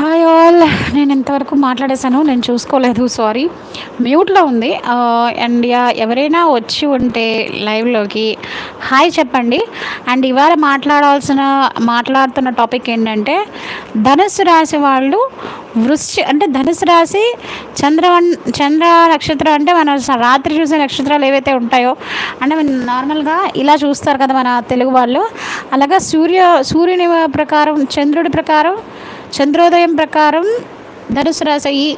Hi all. నేను ఇంతవరకు మాట్లాడేశాను నేను చూసుకోలేదు సారీ మ్యూట్లో ఉంది. అండ్ ఎవరైనా వచ్చి ఉంటే లైవ్లోకి హాయ్ చెప్పండి. అండ్ ఇవాళ మాట్లాడాల్సిన మాట్లాడుతున్న టాపిక్ ఏంటంటే ధనుసు రాశి వాళ్ళు వృశ్చి అంటే ధనుసు రాశి చంద్రవన్ చంద్ర నక్షత్రం అంటే మన రాత్రి చూసే నక్షత్రాలు ఏవైతే ఉంటాయో అంటే నార్మల్గా ఇలా చూస్తారు కదా మన తెలుగు వాళ్ళు. అలాగా సూర్య సూర్యుని ప్రకారం చంద్రుడి ప్రకారం చంద్రోదయం ప్రకారం ధనుసు రాశి అయ్యి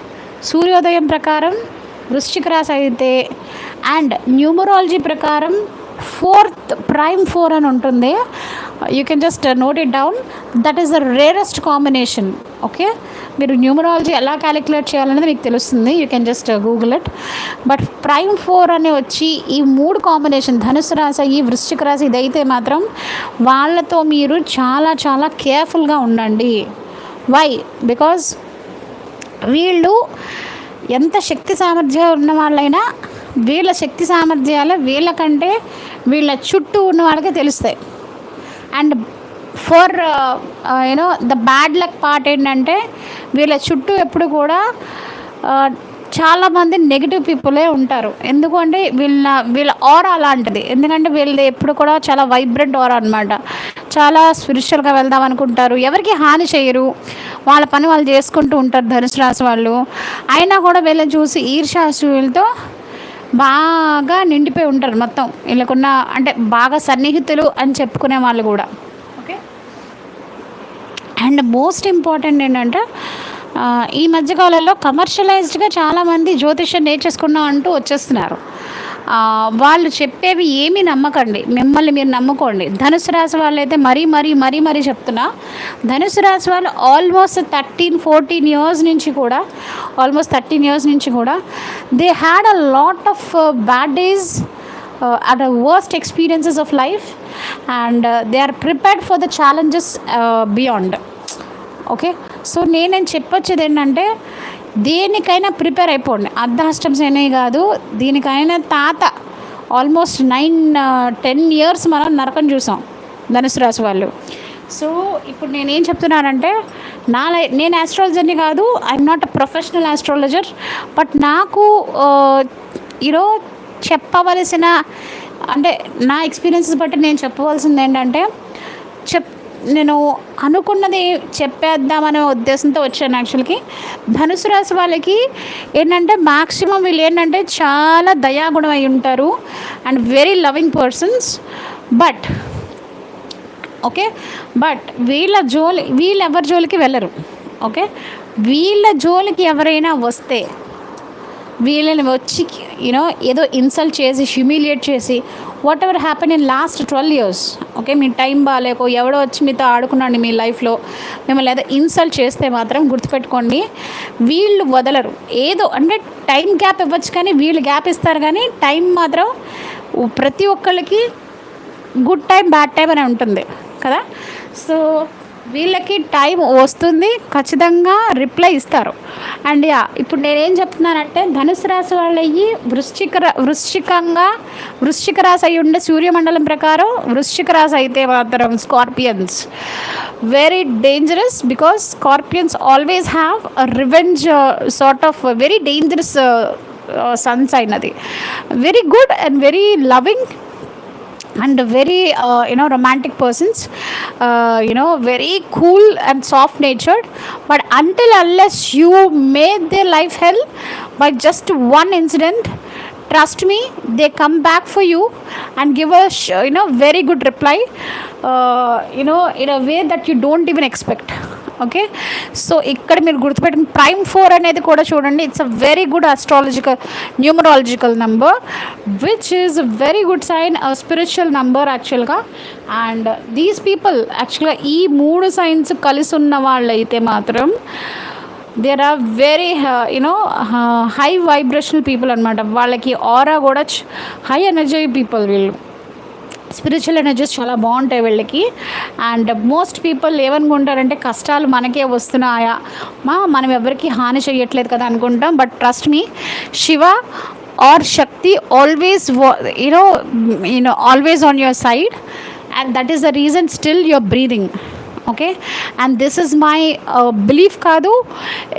సూర్యోదయం ప్రకారం వృశ్చిక రాశి అయితే అండ్ న్యూమరాలజీ ప్రకారం ఫోర్త్ ప్రైమ్ ఫోర్ అని ఉంటుంది. You can just note it down that is the rarest combination okay మీరు న్యూమరాలజీ ఎలా క్యాలిక్యులేట్ చేయాలనేది మీకు తెలుస్తుంది. You can just google it but prime four అని వచ్చి ఈ మూడు కాంబినేషన్ ధనుసు రాశి ఈ వృశ్చిక రాశి ఇదైతే మాత్రం వాళ్ళతో మీరు చాలా చాలా కేర్ఫుల్గా ఉండండి. వై బికాజ్ వీళ్ళు ఎంత శక్తి సామర్థ్యం ఉన్న వాళ్ళైనా వీళ్ళ శక్తి సామర్థ్యాలు వీళ్ళకంటే వీళ్ళ చుట్టూ ఉన్న వాళ్ళకే తెలుస్తాయి and for you know the bad luck part ఏంటంటే వీళ్ళ చుట్టూ ఎప్పుడు కూడా uh, చాలామంది నెగిటివ్ పీపులే ఉంటారు. ఎందుకంటే వీళ్ళ వీళ్ళ ఆర్ అలాంటిది ఎందుకంటే వీళ్ళది ఎప్పుడు కూడా చాలా వైబ్రెంట్ ఆర్ అనమాట చాలా స్పిరిచువల్గా వెళ్దాం అనుకుంటారు. ఎవరికి హాని చేయరు. వాళ్ళ పని వాళ్ళు చేసుకుంటూ ఉంటారు ధనుసు రాశి వాళ్ళు. అయినా కూడా వీళ్ళని చూసి ఈర్ష్యాసులతో బాగా నిండిపోయి ఉంటారు మొత్తం. వీళ్ళకున్న అంటే బాగా సన్నిహితులు అని చెప్పుకునే వాళ్ళు కూడా. ఓకే అండ్ మోస్ట్ ఇంపార్టెంట్ ఏంటంటే ఈ మధ్యకాలంలో కమర్షియలైజ్డ్గా చాలామంది జ్యోతిష్యం నేర్చేసుకున్నాం అంటూ వచ్చేస్తున్నారు. వాళ్ళు చెప్పేవి ఏమీ నమ్మకండి. మిమ్మల్ని మీరు నమ్ముకోండి. ధనుసు రాశి వాళ్ళు అయితే మరీ మరీ మరీ మరీ చెప్తున్నా. ధనుసు రాశి వాళ్ళు ఆల్మోస్ట్ థర్టీన్ ఫోర్టీన్ ఇయర్స్ నుంచి కూడా ఆల్మోస్ట్ థర్టీన్ ఇయర్స్ నుంచి కూడా they had a lot of bad days at a worst experiences of life and they are prepared for the challenges beyond. Okay? So నేనేం చెప్పొచ్చేది ఏంటంటే దేనికైనా ప్రిపేర్ అయిపోండి. అర్ధాష్టమ్స్ అనే కాదు దీనికైనా తాత ఆల్మోస్ట్ నైన్ టెన్ ఇయర్స్ మనం నరకం చూసాం ధనుసు రాశి వాళ్ళు. సో ఇప్పుడు నేనేం చెప్తున్నానంటే నా లై నేను ఆస్ట్రాలజర్ని కాదు I'm not a professional astrologer but నాకు ఈరో చెప్పవలసిన అంటే నా ఎక్స్పీరియన్సెస్ బట్టి నేను చెప్పవలసింది ఏంటంటే చెప్ నేను అనుకున్నది చెప్పేద్దామనే ఉద్దేశంతో వచ్చాను యాక్చువల్కి. ధనుసు రాశి వాళ్ళకి ఏంటంటే మ్యాక్సిమం వీళ్ళు ఏంటంటే చాలా దయాగుణం అయి ఉంటారు and very loving persons. But okay? But వీళ్ళ జోలి వీళ్ళు ఎవరి జోలికి వెళ్ళరు ఓకే? వీళ్ళ జోలికి ఎవరైనా వస్తే వీళ్ళని వచ్చి యూనో ఏదో ఇన్సల్ట్ చేసి హ్యూమిలియేట్ చేసి whatever happen in last twelve years okay me time బాగాలేకో ఎవడో వచ్చి మీతో ఆడుకున్నాడు మీ లైఫ్లో మిమ్మల్ని ఏదో ఇన్సల్ట్ చేస్తే మాత్రం గుర్తుపెట్టుకోండి వీళ్ళు వదలరు. ఏదో అంటే టైం గ్యాప్ ఇవ్వచ్చు కానీ వీళ్ళు గ్యాప్ ఇస్తారు కానీ టైం మాత్రం ప్రతి ఒక్కళ్ళకి గుడ్ టైం బ్యాడ్ టైం అనే ఉంటుంది కదా? సో వీళ్ళకి టైం వస్తుంది ఖచ్చితంగా రిప్లై ఇస్తారు. అండ్ యా ఇప్పుడు నేనేం చెప్తున్నానంటే ధనుసు రాశి వాళ్ళు అయ్యి వృశ్చిక వృశ్చికంగా వృశ్చిక రాశి అయి ఉండే సూర్యమండలం ప్రకారం వృశ్చిక రాశి అయితే మాత్రం scorpions. Very dangerous because scorpions always have revenge sort of very dangerous sons అయినది very good and very loving and very uh, you know romantic persons. Uh, you know very cool and soft natured. But until unless you made their life hell by just one incident trust me they come back for you and give a you know very good reply uh, you know in a way that you don't even expect okay? So ఇక్కడ మీరు గుర్తుపెట్టిన prime four అనేది కూడా చూడండి. It's a very good astrological numerological number which is very good sign spiritual number యాక్చువల్గా and these people యాక్చువల్గా ఈ మూడు సైన్స్ కలిసి ఉన్న వాళ్ళైతే మాత్రం there are very you know high vibrational people అనమాట వాళ్ళకి ఆరా కూడా హై ఎనర్జీ పీపుల్ వీళ్ళు. స్పిరిచువల్ ఎనర్జీస్ చాలా బాగుంటాయి వీళ్ళకి. అండ్ మోస్ట్ పీపుల్ ఏమనుకుంటారంటే కష్టాలు మనకే వస్తున్నాయా? మా మనం ఎవరికి హాని చేయట్లేదు కదా అనుకుంటాం. But trust me Shiva or Shakti always you know you know always on your side and that is the reason still your breathing okay? And this is my belief కాదు.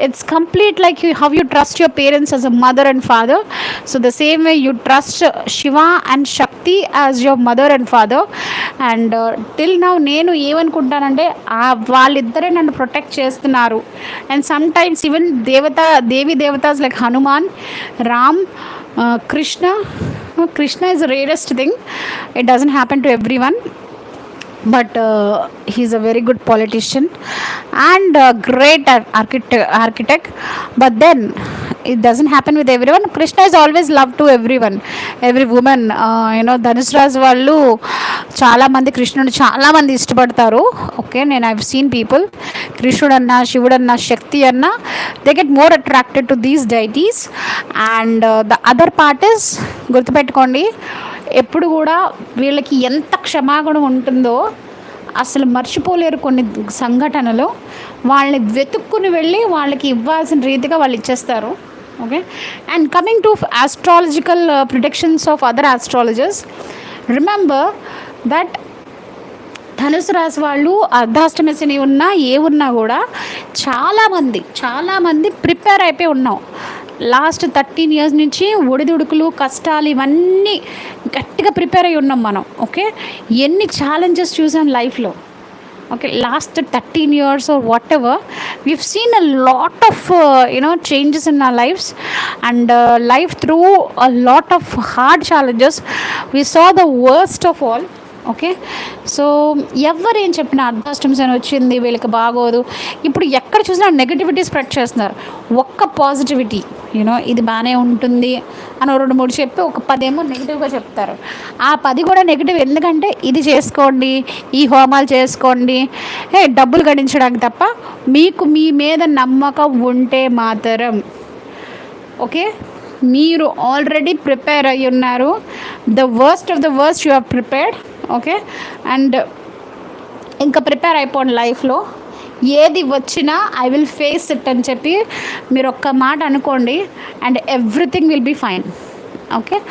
It's complete like you have you trust your parents as a mother and father so the same way you trust Shiva and Shakti as your mother and father and till now నేను ఏమనుకుంటానంటే వాళ్ళిద్దరే నన్ను protect చేస్తున్నారు. And some times even దేవత దేవి దేవతాస్ like Hanuman Ram Krishna Krishna is rarest thing it doesn't happen to everyone but he's a very good politician and great architect architect but then it doesn't happen with everyone Krishna is always love to everyone every women you know Dhanush Raju వాళ్ళు చాలామంది కృష్ణుడు చాలామంది ఇష్టపడతారు. Okay నేను I've seen people కృష్ణుడు అన్న శివుడు అన్న శక్తి అన్న they get more attracted to these deities and the other part is గుర్తుపెట్టుకోండి ఎప్పుడు కూడా వీళ్ళకి ఎంత క్షమాగుణం ఉంటుందో అసలు మర్చిపోలేరు కొన్ని సంఘటనలు. వాళ్ళని వెతుక్కుని వెళ్ళి వాళ్ళకి ఇవ్వాల్సిన రీతిగా వాళ్ళు ఇచ్చేస్తారు. Okay and coming to astrological predictions of other astrologers remember that ధనుసు రాశి వాళ్ళు అర్ధాష్టమి శని ఉన్నా ఏ ఉన్నా కూడా చాలామంది చాలామంది ప్రిపేర్ అయిపోయి ఉన్నాం. లాస్ట్ థర్టీన్ ఇయర్స్ నుంచి ఒడిదుడుకులు కష్టాలు ఇవన్నీ గట్టిగా ప్రిపేర్ అయి ఉన్నాం మనం ఓకే? ఎన్ని ఛాలెంజెస్ చూసాం లైఫ్లో okay? Last thirteen years or whatever we seen a lot of you know changes in our lifes and life through a lot of hard challenges we saw the worst of all okay? So ఎవరేం ఏం చెప్పినా అర్ధాష్టమ్స్ అని వచ్చింది వీళ్ళకి బాగోదు. ఇప్పుడు ఎక్కడ చూసినా నెగటివిటీ స్ప్రెడ్ చేస్తున్నారు. ఒక్క పాజిటివిటీ యూనో ఇది బాగానే ఉంటుంది అని రెండు మూడు చెప్పి ఒక పదేమో నెగిటివ్గా చెప్తారు. ఆ పది కూడా నెగిటివ్ ఎందుకంటే ఇది చేసుకోండి ఈ హోమాలు చేసుకోండి. ఏ డబ్బులు గడించడానికి తప్ప మీకు మీ మీద నమ్మకం ఉంటే మాత్రం ఓకే? మీరు ఆల్రెడీ ప్రిపేర్ అయ్యి ఉన్నారు. The worst of the worst you are prepared okay? And ఇంకా ప్రిపేర్ అయిపోండి లైఫ్లో. ఏది వచ్చినా ఐ విల్ ఫేస్ ఇట్ అని చెప్పి మీరు ఒక్క మాట అనుకోండి and everything will be fine. Okay?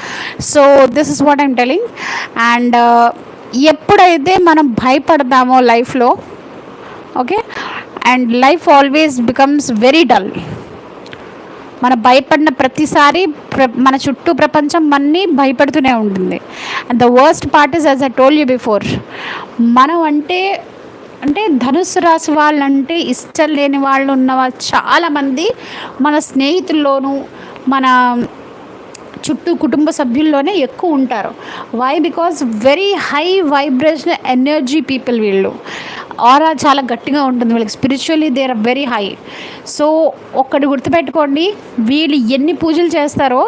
So this is what I'm telling and uh, ఎప్పుడైతే మనం భయపడతామో లైఫ్లో okay? And life always becomes very dull మన భయపడిన ప్రతిసారి ప్ర మన చుట్టూ ప్రపంచం మన్ని భయపడుతూనే ఉంటుంది. And the worst part is as I told you before మనం అంటే అంటే ధనుసు రాశి వాళ్ళంటే ఇష్టం లేని వాళ్ళు ఉన్న వాళ్ళు చాలామంది మన స్నేహితుల్లోనూ మన చుట్టూ కుటుంబ సభ్యుల్లోనే ఎక్కువ ఉంటారు. Why because very high vibration energy people వీళ్ళు. ఆరా చాలా గట్టిగా ఉంటుంది వీళ్ళకి. Spiritually they are very high so ఒక్కటి గుర్తుపెట్టుకోండి వీళ్ళు ఎన్ని పూజలు చేస్తారో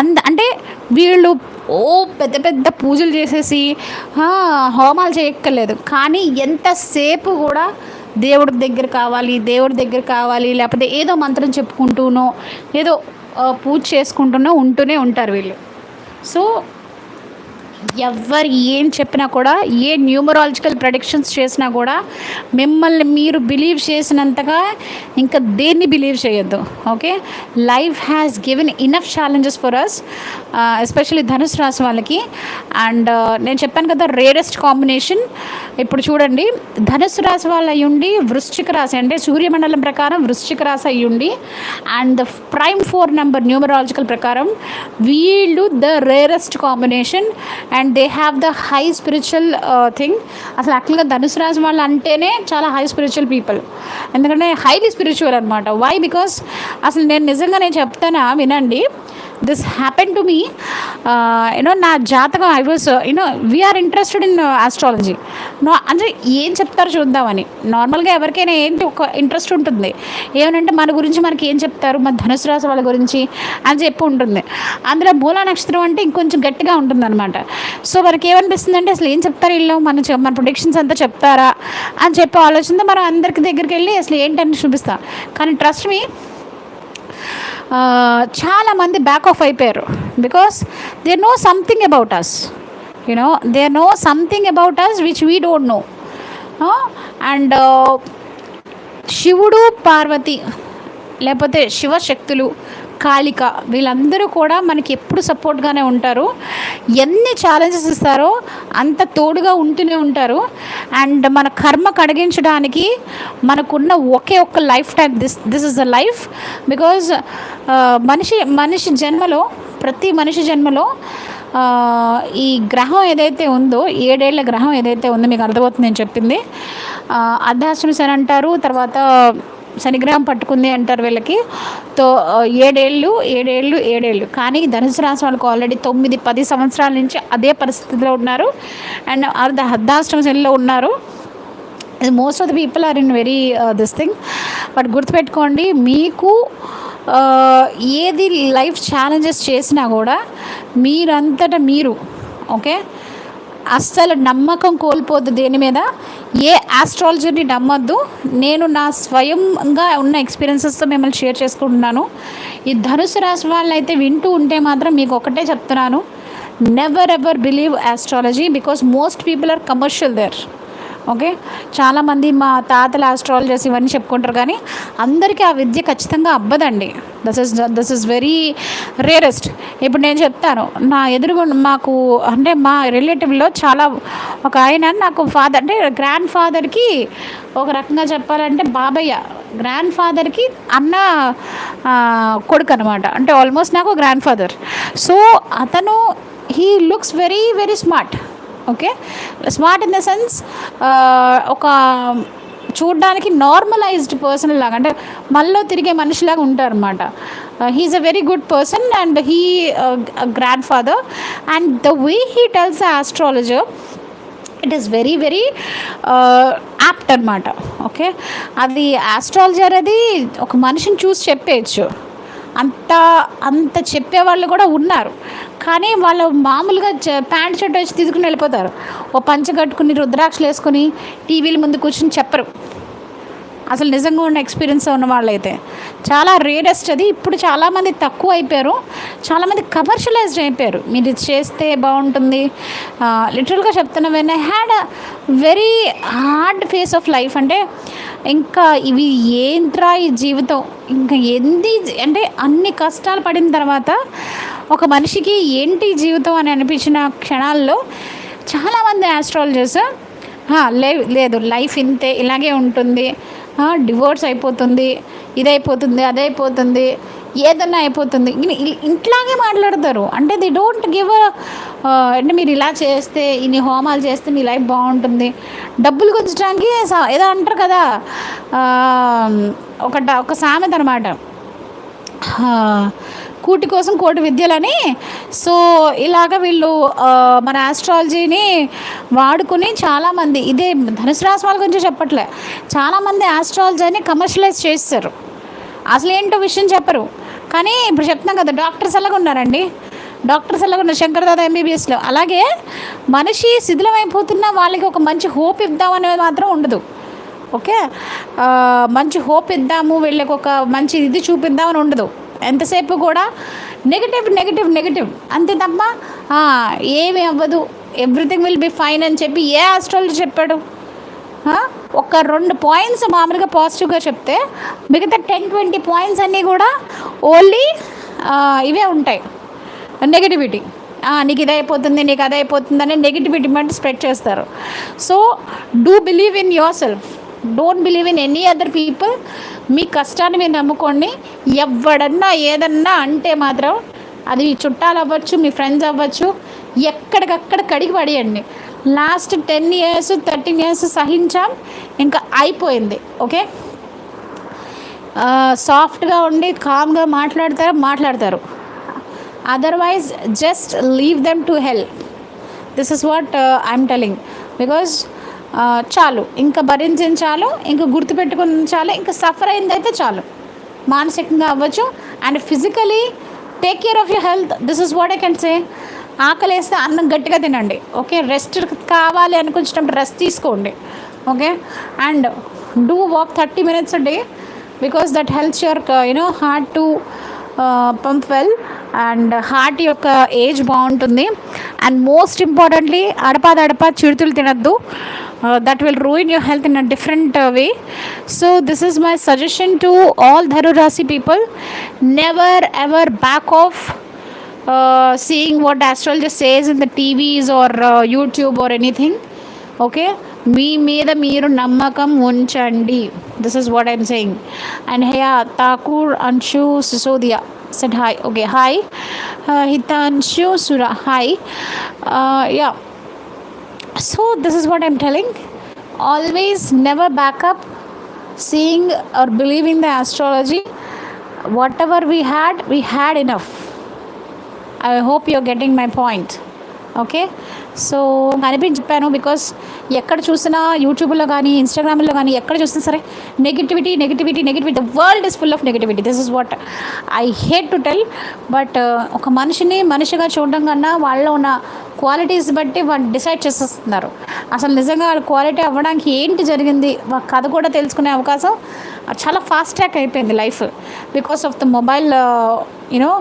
అంద అంటే వీళ్ళు ఓ పెద్ద పెద్ద పూజలు చేసేసి హోమాలు చేయక్కర్లేదు. కానీ ఎంతసేపు కూడా దేవుడి దగ్గర కావాలి దేవుడి దగ్గర కావాలి లేకపోతే ఏదో మంత్రం చెప్పుకుంటూనో ఏదో పూజ చేసుకుంటూనో ఉంటూనే ఉంటారు వీళ్ళు. సో ఎవరు ఏం చెప్పినా కూడా ఏ న్యూమరాలజికల్ ప్రొడిక్షన్స్ చేసినా కూడా మిమ్మల్ని మీరు బిలీవ్ చేసినంతగా ఇంకా దేన్ని బిలీవ్ చేయొద్దు okay life has given enough challenges for us especially ధనుసు రాశి వాళ్ళకి. అండ్ uh, నేను చెప్పాను కదా రేరెస్ట్ కాంబినేషన్ ఇప్పుడు చూడండి ధనుసు రాశి వాళ్ళు అయ్యుండి వృశ్చిక రాశి అంటే సూర్యమండలం ప్రకారం వృశ్చిక రాశి అయ్యుండి and the prime four number numerological ప్రకారం వీళ్ళు the rarest combination and they have the high spiritual thing. అసలు యాక్చువల్గా ధనుసు రాశి వాళ్ళు అంటేనే చాలా హై స్పిరిచువల్ పీపుల్. ఎందుకంటే హైలీ స్పిరిచువల్ అనమాట వై బికాస్ అసలు నేను నిజంగా నేను చెప్తానా? వినండి. This happen to me you know నా జాతకం I was you know very interested in astrology no అంటే ఏం చెప్తారో చూద్దామని. నార్మల్గా ఎవరికైనా ఏంటి ఒక ఇంట్రెస్ట్ ఉంటుంది. ఏమనంటే మన గురించి మనకి ఏం చెప్తారు? మన ధనుసు రాశి వాళ్ళ గురించి అని చెప్పి ఉంటుంది. అందులో మూలా నక్షత్రం అంటే ఇంకొంచెం గట్టిగా ఉంటుందన్నమాట. సో మనకి ఏమనిపిస్తుంది అంటే అసలు ఏం చెప్తారు వీళ్ళు? మన మన ప్రొడిక్షన్స్ అంతా చెప్తారా? అని చెప్పి ఆలోచనతో మనం అందరికి దగ్గరికి వెళ్ళి అసలు ఏంటని చూపిస్తాం. కానీ ట్రస్ట్ మీ చాలామంది బ్యాక్ ఆఫ్ అయిపోయారు. Because they know something about us you know they know something about us which we don't know and శివుడు పార్వతి లేకపోతే శివశక్తులు కాళిక. వీళ్ళందరూ కూడా మనకి ఎప్పుడు సపోర్ట్గానే ఉంటారు. ఎన్ని ఛాలెంజెస్ ఇస్తారో అంత తోడుగా ఉంటూనే ఉంటారు. అండ్ మన కర్మ కడిగించడానికి మనకున్న ఒకే ఒక్క lifetime this this is the life. Because మనిషి మనిషి జన్మలో ప్రతి మనిషి జన్మలో ఈ గ్రహం ఏదైతే ఉందో ఏడేళ్ళ గ్రహం ఏదైతే ఉందో మీకు అర్థమవుతుంది నేను చెప్పింది. అర్ధాశ్రమిస్ అని అంటారు తర్వాత శనిగ్రహం పట్టుకుంది అంటారు వీళ్ళకి. తో ఏడేళ్ళు ఏడేళ్ళు ఏడేళ్ళు. కానీ ధనుసు రాశి వాళ్ళకు ఆల్రెడీ తొమ్మిది పది సంవత్సరాల నుంచి అదే పరిస్థితిలో ఉన్నారు. అండ్ అర్ధ అర్ధాశ్రమ శనిలో ఉన్నారు. Most of the people are in very this thing but గుర్తుపెట్టుకోండి మీకు ఏది లైఫ్ ఛాలెంజెస్ చేసినా కూడా మీరంతటా మీరు ఓకే అస్సలు నమ్మకం కోల్పోద్దు దేని మీద? ఏ ఆస్ట్రాలజీని నమ్మద్దు. నేను నా స్వయంగా ఉన్న ఎక్స్పీరియన్సెస్తో మిమ్మల్ని షేర్ చేసుకుంటున్నాను. ఈ ధనుసు రాశి వాళ్ళు అయితే వింటూ ఉంటే మాత్రం మీకు ఒకటే చెప్తున్నాను. Never ever believe astrology because most people are commercial there okay? చాలామంది మా తాతల ఆస్ట్రాలజర్స్ ఇవన్నీ చెప్పుకుంటారు కానీ అందరికీ ఆ విద్య ఖచ్చితంగా అబ్బదండి. This is this is very rarest ఇప్పుడు నేను చెప్తాను నా ఎదురుగా మాకు అంటే మా రిలేటివ్లో చాలా ఒక ఆయన నాకు ఫాదర్ అంటే గ్రాండ్ ఫాదర్కి ఒక రకంగా చెప్పాలంటే బాబయ్య గ్రాండ్ ఫాదర్కి అన్న కొడుకు అనమాట అంటే ఆల్మోస్ట్ నాకు గ్రాండ్ ఫాదర్ సో అతను he looks very very smart okay? Smart in the sense ఒక చూడడానికి నార్మలైజ్డ్ పర్సన్ లాగా అంటే మళ్ళీ తిరిగే మనిషిలాగా ఉంటారు అనమాట he's a very good person and he grandfather and the way he tells astrologer it is very very apt అనమాట ఓకే? అది ఆస్ట్రాలజర్ అది ఒక మనిషిని చూసి చెప్పేయచ్చు. అంత అంత చెప్పేవాళ్ళు కూడా ఉన్నారు. కానీ వాళ్ళు మామూలుగా ప్యాంట్ షర్ట్ వచ్చి తీసుకుని వెళ్ళిపోతారు. ఓ పంచ కట్టుకుని రుద్రాక్షలు వేసుకొని టీవీల ముందు కూర్చుని చెప్పరు. అసలు నిజంగా ఉన్న ఎక్స్పీరియన్స్ ఉన్న వాళ్ళైతే. చాలా రేరెస్ట్ అది. ఇప్పుడు చాలామంది తక్కువ అయిపోయారు. చాలామంది కమర్షియలైజ్డ్ అయిపోయారు. మీరు ఇది చేస్తే బాగుంటుంది. లిటరల్గా చెప్తున్నా when I had a very hard phase of life. అంటే ఇంకా ఇవి ఏంట్రా ఈ జీవితం? ఇంకా ఎంది అంటే అన్ని కష్టాలు పడిన తర్వాత ఒక మనిషికి ఏంటి జీవితం అని అనిపించిన క్షణాల్లో చాలామంది ఆస్ట్రాలజర్స్ లే లేదు లైఫ్ ఇంతే ఇలాగే ఉంటుంది. డివోర్స్ అయిపోతుంది ఇదైపోతుంది అదైపోతుంది ఏదన్నా అయిపోతుంది. ఇంట్లాగే ఇట్లాగే మాట్లాడతారు. అంటే ది డోంట్ గివ్ అంటే మీరు ఇలా చేస్తే ఇన్ని హోమాలు చేస్తే మీ లైఫ్ బాగుంటుంది. డబ్బులు గుంచడానికి స- ఏదో అంటారు కదా ఒక ఒక సామెత అనమాట కూటి కోసం కోటి విద్యలని. సో ఇలాగ వీళ్ళు మన ఆస్ట్రాలజీని వాడుకుని చాలామంది ఇదే ధనుసు రాశి వాళ్ళ గురించి చెప్పట్లే చాలామంది ఆస్ట్రాలజీని కమర్షియలైజ్ చేస్తారు. అసలు ఏంటో విషయం చెప్పరు. కానీ ఇప్పుడు చెప్తున్నాం కదా డాక్టర్స్ ఎలాగ ఉన్నారండి? డాక్టర్స్ ఎలాగ ఉన్నారు? శంకర్ దాదా ఎంబీబీఎస్లో అలాగే మనిషి శిథిలమైపోతున్న వాళ్ళకి ఒక మంచి హోప్ ఇద్దామనేది మాత్రం ఉండదు. ఓకే? మంచి హోప్ ఇద్దాము వీళ్ళకి ఒక మంచి ఇది చూపిద్దామని ఉండదు. ఎంతసేపు కూడా నెగిటివ్ నెగిటివ్ నెగిటివ్. అంతే తప్ప ఏమీ అవ్వదు. ఎవ్రీథింగ్ విల్ బి ఫైన్ అని చెప్పి ఏ ఆస్ట్రాలజీ చెప్పాడు? ఒక రెండు పాయింట్స్ మామూలుగా పాజిటివ్గా చెప్తే మిగతా టెన్ ట్వంటీ పాయింట్స్ అన్నీ కూడా ఓన్లీ ఇవే ఉంటాయి. నెగిటివిటీ నీకు ఇది అయిపోతుంది నీకు అది అయిపోతుంది నెగిటివిటీ మట్టి స్ప్రెడ్ చేస్తారు. So do believe in yourself don't believe in any other people మీ కష్టాన్ని మీరు నమ్ముకోండి ఎవడన్నా ఏదన్నా అంటే మాత్రం అది మీ చుట్టాలు అవ్వచ్చు మీ ఫ్రెండ్స్ అవ్వచ్చు ఎక్కడికక్కడ కడిగి పడేయండి. Last ten years thirteen years సహించాం ఇంకా అయిపోయింది ఓకే సాఫ్ట్గా ఉండి కామ్గా మాట్లాడతారు మాట్లాడతారు. Otherwise just leave them to help this is what I'm telling because చాలు. ఇంకా భరించాలు ఇంకా గుర్తుపెట్టుకుని చాలు ఇంకా సఫర్ అయిందైతే చాలు. మానసికంగా అవ్వచ్చు. And physically take care of your health this is what I can say ఆకలి వేస్తే అన్నం గట్టిగా తినండి. ఓకే రెస్ట్ కావాలి అనుకుంటున్నప్పుడు రెస్ట్ తీసుకోండి. Okay and do walk thirty minutes day because that helps your you know heart to pump well and heart యొక్క age బాగుంటుంది. అండ్ మోస్ట్ ఇంపార్టెంట్లీ అడపాదడపా చిరుతులు తినద్దు. uh, that will ruin your health in a different uh, way so this is my suggestion to all dharu rasi people never ever back off uh, seeing what astrologer says in the tvs or uh, youtube or anything okay మీ మీద మీరు నమ్మకం ఉంచండి this is what I'm saying and Haya Thakur Anshu Sisodia set hi okay hi Hitanshu Sura hi yeah so this is what i'm telling. Always never back up seeing or believing the astrology. Whatever we had we had enough. I hope you're getting my point. Okay so అనిపించి చెప్పాను because ఎక్కడ చూసినా యూట్యూబ్లో కానీ ఇన్స్టాగ్రామ్లో కానీ ఎక్కడ చూసినా సరే negativity negativity negativity the world is full of negativity this is what I hate to tell but ఒక మనిషిని మనిషిగా చూడడం కన్నా వాళ్ళలో ఉన్న క్వాలిటీస్ బట్టి వాళ్ళు డిసైడ్ చేసేస్తున్నారు. అసలు నిజంగా వాళ్ళ క్వాలిటీ అవ్వడానికి ఏంటి జరిగింది? కథ కూడా తెలుసుకునే అవకాశం చాలా ఫాస్ట్ ట్రాక్ అయిపోయింది life because of the mobile you know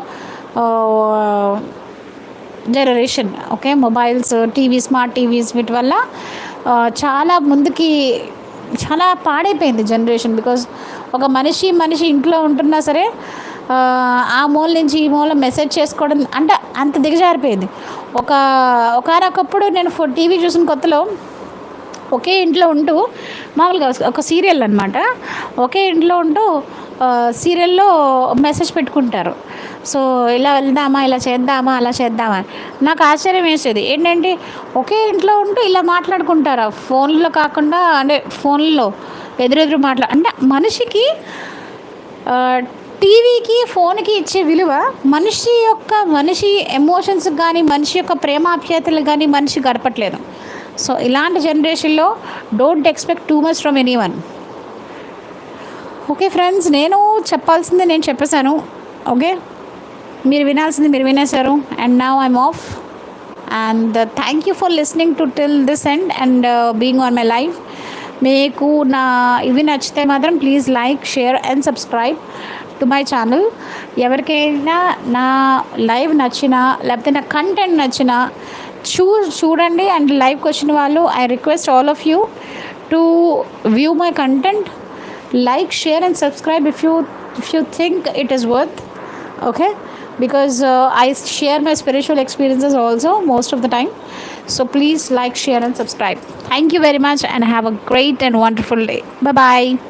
generation okay? Mobiles TV smart TVs వీటి వల్ల చాలా ముందుకి చాలా పాడైపోయింది జనరేషన్. బికాజ్ ఒక మనిషి మనిషి ఇంట్లో ఉంటున్నా సరే ఆ, మూల నుంచి ఈ మూల మెసేజ్ చేసుకోవడం అంటే అంత దిగజారిపోయింది. ఒక ఒకనొకప్పుడు నేను ఫో టీవీ చూసిన కొత్తలో ఒకే ఇంట్లో ఉంటూ మామూలుగా ఒక సీరియల్ అనమాట ఒకే ఇంట్లో ఉంటూ సీరియల్లో మెసేజ్ పెట్టుకుంటారు. సో ఇలా వెళ్దామా ఇలా చేద్దామా అలా చేద్దామా నాకు ఆశ్చర్యం వేసేది. ఏంటంటే ఒకే ఇంట్లో ఉంటూ ఇలా మాట్లాడుకుంటారా? ఫోన్లో కాకుండా అంటే ఫోన్లో ఎదురెదురు మాట్లా అంటే మనిషికి టీవీకి ఫోన్కి ఇచ్చే విలువ మనిషి యొక్క మనిషి ఎమోషన్స్ కానీ మనిషి యొక్క ప్రేమాప్యాతలు కానీ మనిషి గడపట్లేదు. సో ఇలాంటి జనరేషన్లో don't expect too much from anyone okay friends నేను చెప్పాల్సింది నేను చెప్పేశాను. ఓకే? మీరు వినాల్సింది మీరు వినేశారు. అండ్ నా I'm off and thank you for listening to till this end and being on my life మీకు నా ఇవి నచ్చితే మాత్రం please like share and subscribe to my channel ఎవరికైనా నా లైవ్ నచ్చినా లేకపోతే నా కంటెంట్ నచ్చినా చూ చూడండి అండ్ లైవ్కి వచ్చిన వాళ్ళు I request all of you to view my content like share and subscribe if you if you think it is worth okay because uh, i share my spiritual experiences also most of the time. So please like share and subscribe. Thank you very much and have a great and wonderful day. Bye bye